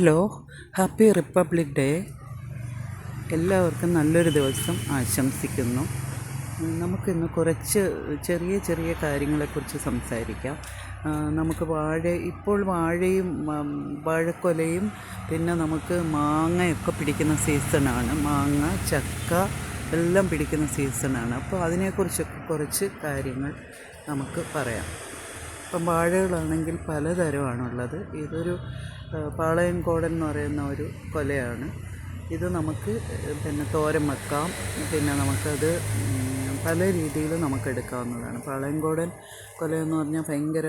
Hello happy republic day. എല്ലാവർക്കും നല്ലൊരു ദിവസം ആശംസിക്കുന്നു. നമുക്കിന്ന് കുറച്ച് ചെറിയ ചെറിയ കാര്യങ്ങളെക്കുറിച്ച് സംസാരിക്കാം. നമുക്ക് വാഴ ഇപ്പോൾ വാഴയും വാഴക്കൊലയും പിന്നെ നമുക്ക് മാങ്ങയൊക്കെ പിടിക്കുന്ന സീസണാണ്. മാങ്ങ ചക്ക എല്ലാം പിടിക്കുന്ന സീസണാണ്. അപ്പോൾ അതിനെക്കുറിച്ചൊക്കെ കുറച്ച് കാര്യങ്ങൾ നമുക്ക് പറയാം. ഇപ്പം വാഴകളാണെങ്കിൽ പലതരമാണുള്ളത്. ഇതൊരു പാളയം പാളയംകോടൻ എന്ന് പറയുന്ന ഒരു കൊലയാണ്. ഇത് നമുക്ക് പിന്നെ തോരൻ വെക്കാം. പിന്നെ നമുക്കത് പല രീതിയിൽ നമുക്ക് എടുക്കാവുന്നതാണ് പാളയംകോടൻ കൊല എന്ന് പറഞ്ഞാൽ ഭയങ്കര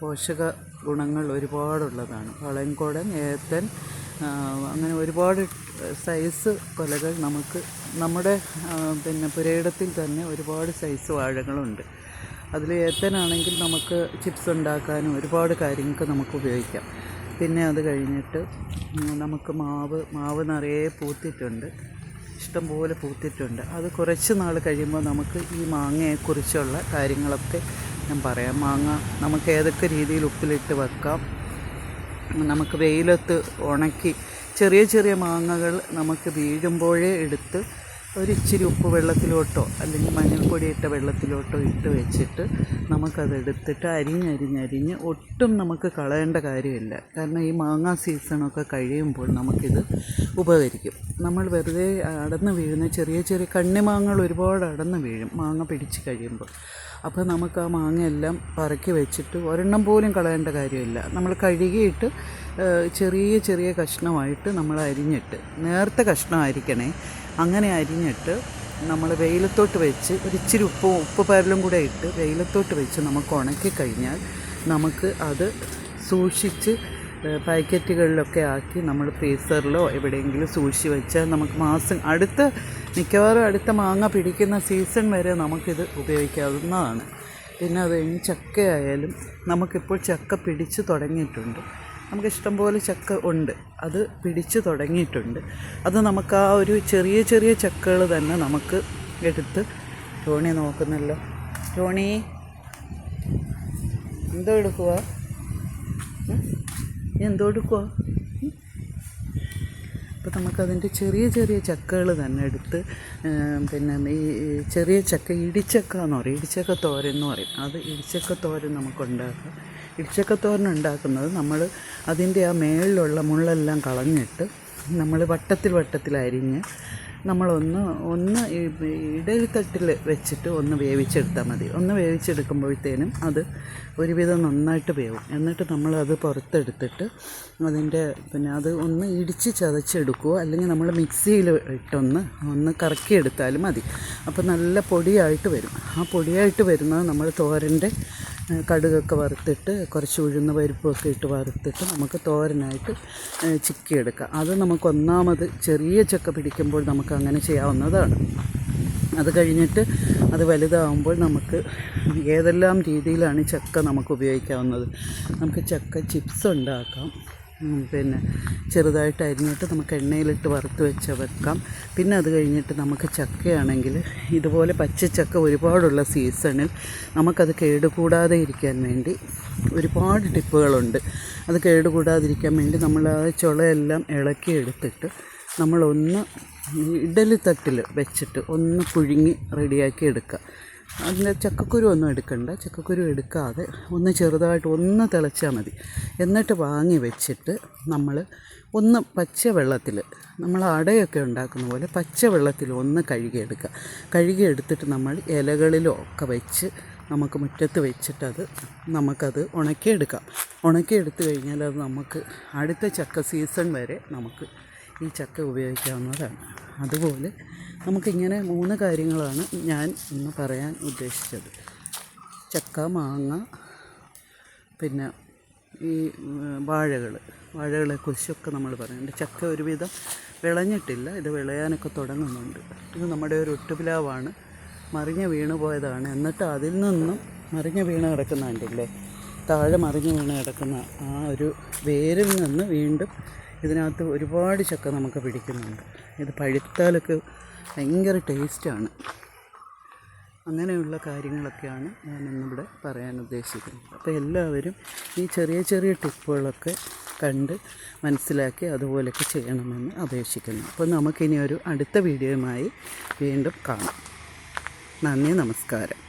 പോഷക ഗുണങ്ങൾ ഒരുപാടുള്ളതാണ്. പാളയംകോടൻ ഏത്തൻ അങ്ങനെ ഒരുപാട് സൈസ് കൊലകൾ നമുക്ക് നമ്മുടെ പിന്നെ പുരയിടത്തിൽ തന്നെ ഒരുപാട് സൈസ് വാഴകളുണ്ട്. അതിൽ ഏത്തനാണെങ്കിൽ നമുക്ക് ചിപ്സ് ഉണ്ടാക്കാനും ഒരുപാട് കാര്യങ്ങൾക്ക് നമുക്ക് ഉപയോഗിക്കാം. പിന്നെ അത് കഴിഞ്ഞിട്ട് നമുക്ക് മാവ് മാവ് നിറയെ പൂത്തിട്ടുണ്ട്. ഇഷ്ടംപോലെ പൂത്തിട്ടുണ്ട്. അത് കുറച്ച് നാൾ കഴിയുമ്പോൾ നമുക്ക് ഈ മാങ്ങയെക്കുറിച്ചുള്ള കാര്യങ്ങളൊക്കെ ഞാൻ പറയാം. മാങ്ങ നമുക്ക് ഏതൊക്കെ രീതിയിൽ ഉപ്പിലിട്ട് വെക്കാം. നമുക്ക് വെയിലത്ത് ഉണക്കി ചെറിയ ചെറിയ മാങ്ങകൾ നമുക്ക് വീഴുമ്പോഴേ എടുത്ത് ഒരു ഇച്ചിരി ഉപ്പ് വെള്ളത്തിലോട്ടോ അല്ലെങ്കിൽ മഞ്ഞൾപ്പൊടി ഇട്ട വെള്ളത്തിലോട്ടോ ഇട്ട് വെച്ചിട്ട് നമുക്കതെടുത്തിട്ട് അരിഞ്ഞരിഞ്ഞരിഞ്ഞ് ഒട്ടും നമുക്ക് കളയേണ്ട കാര്യമില്ല. കാരണം ഈ മാങ്ങ സീസണൊക്കെ കഴിയുമ്പോൾ നമുക്കിത് ഉപകരിക്കും. നമ്മൾ വെറുതെ അടന്ന് വീഴുന്ന ചെറിയ ചെറിയ കണ്ണിമാങ്ങകൾ ഒരുപാട് അടന്ന് വീഴും മാങ്ങ പിടിച്ച് കഴിയുമ്പോൾ. അപ്പോൾ നമുക്ക് ആ മാങ്ങയെല്ലാം പറക്കി വെച്ചിട്ട് ഒരെണ്ണം പോലും കളയേണ്ട കാര്യമില്ല. നമ്മൾ കഴുകിയിട്ട് ചെറിയ ചെറിയ കഷ്ണമായിട്ട് നമ്മൾ അരിഞ്ഞിട്ട് നേർത്ത കഷ്ണമായിരിക്കണേ അങ്ങനെ അരിഞ്ഞിട്ട് നമ്മൾ വെയിലത്തോട്ട് വെച്ച് ഒരു ഇച്ചിരി ഉപ്പും ഉപ്പ് പരലും കൂടെ ഇട്ട് വെയിലത്തോട്ട് വെച്ച് നമുക്ക് ഉണക്കി കഴിഞ്ഞാൽ നമുക്ക് അത് സൂക്ഷിച്ച് പാക്കറ്റുകളിലൊക്കെ ആക്കി നമ്മൾ ഫ്രീസറിലോ എവിടെയെങ്കിലും സൂക്ഷി വെച്ചാൽ നമുക്ക് മാസം അടുത്ത മിക്കവാറും അടുത്ത മാങ്ങ പിടിക്കുന്ന സീസൺ വരെ നമുക്കിത് ഉപയോഗിക്കാവുന്നതാണ്. പിന്നെ അത് കഴിഞ്ഞ് ചക്കയായാലും നമുക്കിപ്പോൾ ചക്ക പിടിച്ച് തുടങ്ങിയിട്ടുണ്ട്. നമുക്ക് ഇഷ്ടംപോലെ ചക്ക ഉണ്ട്. അത് പിടിച്ച് തുടങ്ങിയിട്ടുണ്ട്. അത് നമുക്ക് ആ ഒരു ചെറിയ ചെറിയ ചക്കകൾ തന്നെ നമുക്ക് എടുത്ത് ടോണി നോക്കുന്നല്ലോ. ടോണി എന്തോ എടുക്കുക എന്തോ എടുക്കുക അപ്പോൾ നമുക്കതിന്റെ ചെറിയ ചെറിയ ചക്കകൾ തന്നെ എടുത്ത് പിന്നെ ഈ ചെറിയ ചക്ക ഇടിച്ചക്ക എന്ന് പറയും. ഇടിച്ചക്ക തോരൻ എന്ന് പറയും. അത് ഇടിച്ചക്ക തോരൻ നമുക്കുണ്ടാക്കാം. ഇടിച്ചക്ക തോരൻ ഉണ്ടാക്കുന്നത് നമ്മൾ അതിന്റെ ആ മേളിലുള്ള മുള്ളെല്ലാം കളഞ്ഞിട്ട് നമ്മൾ വട്ടത്തിൽ വട്ടത്തിൽ അരിഞ്ഞ് നമ്മളൊന്ന് ഒന്ന് ഈ ഇടയിൽത്തട്ടിൽ വെച്ചിട്ട് ഒന്ന് വേവിച്ചെടുത്താൽ മതി. ഒന്ന് വേവിച്ചെടുക്കുമ്പോഴത്തേനും അത് ഒരുവിധം നന്നായിട്ട് വേവും. എന്നിട്ട് നമ്മളത് പുറത്തെടുത്തിട്ട് അതിന്റെ പിന്നെ അത് ഒന്ന് ഇടിച്ച് ചതച്ചെടുക്കുക അല്ലെങ്കിൽ നമ്മൾ മിക്സിയിൽ ഇട്ടൊന്ന് ഒന്ന് കറക്കിയെടുത്താലും മതി. അപ്പോൾ നല്ല പൊടിയായിട്ട് വരും. ആ പൊടിയായിട്ട് വരുന്നത് നമ്മൾ തോരന്റെ കടുകൊക്കെ വറുത്തിട്ട് കുറച്ച് ഉഴുന്ന പരിപ്പൊക്കെ ഇട്ട് വറുത്തിട്ട് നമുക്ക് തോരനായിട്ട് ചിക്കിയെടുക്കാം. അത് നമുക്ക് ഒന്നാമത് ചെറിയ ചക്ക പിടിക്കുമ്പോൾ നമുക്ക് അങ്ങനെ ചെയ്യാവുന്നതാണ്. അത് കഴിഞ്ഞിട്ട് അത് വലുതാവുമ്പോൾ നമുക്ക് ഏതെല്ലാം രീതിയിലാണ് ചക്ക നമുക്ക് ഉപയോഗിക്കാവുന്നത്? നമുക്ക് ചക്ക ചിപ്സ് ഉണ്ടാക്കാം. പിന്നെ ചെറുതായിട്ട് അരിഞ്ഞിട്ട് നമുക്ക് എണ്ണയിലിട്ട് വറുത്ത് വെച്ച് വെക്കാം. പിന്നെ അത് കഴിഞ്ഞിട്ട് നമുക്ക് ചക്കയാണെങ്കിൽ ഇതുപോലെ പച്ചച്ചക്ക ഒരുപാടുള്ള സീസണിൽ നമുക്കത് കേടുകൂടാതെ ഇരിക്കാൻ വേണ്ടി ഒരുപാട് ടിപ്പുകളുണ്ട്. അത് കേടുകൂടാതിരിക്കാൻ വേണ്ടി നമ്മൾ ആ ചുളയെല്ലാം ഇളക്കി എടുത്തിട്ട് ഇഡലി തട്ടിൽ വെച്ചിട്ട് ഒന്ന് പുഴുങ്ങി റെഡിയാക്കി എടുക്കുക. അതിന്റെ ചക്കക്കുരു ഒന്നും എടുക്കണ്ട. ചക്കക്കുരു എടുക്കാതെ ഒന്ന് ചെറുതായിട്ട് ഒന്ന് തിളച്ചാൽ മതി. എന്നിട്ട് വാങ്ങി വെച്ചിട്ട് നമ്മൾ ഒന്ന് പച്ച വെള്ളത്തിൽ നമ്മൾ അടയൊക്കെ ഉണ്ടാക്കുന്ന പോലെ പച്ച വെള്ളത്തിൽ ഒന്ന് കഴുകിയെടുക്കുക. കഴുകിയെടുത്തിട്ട് നമ്മൾ ഇലകളിലോ ഒക്കെ വെച്ച് നമുക്ക് മുറ്റത്ത് വെച്ചിട്ടത് നമുക്കത് ഉണക്കിയെടുക്കാം. ഉണക്കിയെടുത്ത് കഴിഞ്ഞാൽ അത് നമുക്ക് അടുത്ത ചക്ക സീസൺ വരെ നമുക്ക് ഈ ചക്ക ഉപയോഗിക്കാവുന്നതാണ്. അതുപോലെ നമുക്കിങ്ങനെ മൂന്ന് കാര്യങ്ങളാണ് ഞാൻ ഇന്ന് പറയാൻ ഉദ്ദേശിച്ചത്. ചക്ക മാങ്ങ പിന്നെ ഈ വാഴകൾ വാഴകളെ. കുറിച്ചൊക്കെ നമ്മൾ പറയുന്നുണ്ട് ചക്ക ഒരുവിധം വിളഞ്ഞിട്ടില്ല. ഇത് വിളയാനൊക്കെ തുടങ്ങുന്നുണ്ട്. ഇത് നമ്മുടെ ഒരു ഒട്ടുപിലാവാണ്. മറിഞ്ഞ് വീണ് പോയതാണ് എന്നിട്ട് അതിൽ നിന്നും മറിഞ്ഞ് വീണ് കിടക്കുന്ന കണ്ടില്ലേ? താഴെ മറിഞ്ഞു വീണ് കിടക്കുന്ന ആ ഒരു വേരിൽ നിന്ന് വീണ്ടും ഇതിനകത്ത് ഒരുപാട് ചക്ക നമുക്ക് പിടിക്കുന്നുണ്ട്. ഇത് പഴുത്താലൊക്കെ ഭയങ്കര ടേസ്റ്റാണ് അങ്ങനെയുള്ള കാര്യങ്ങളൊക്കെയാണ് ഞാൻ ഇന്നിവിടെ പറയാൻ ഉദ്ദേശിക്കുന്നത്. അപ്പോൾ എല്ലാവരും ഈ ചെറിയ ചെറിയ ടിപ്പുകളൊക്കെ കണ്ട് മനസ്സിലാക്കി അതുപോലെയൊക്കെ ചെയ്യണമെന്ന് അപേക്ഷിക്കുന്നു. അപ്പോൾ നമുക്കിനി ഒരു അടുത്ത വീഡിയോയുമായി വീണ്ടും കാണാം. നന്ദി നമസ്കാരം.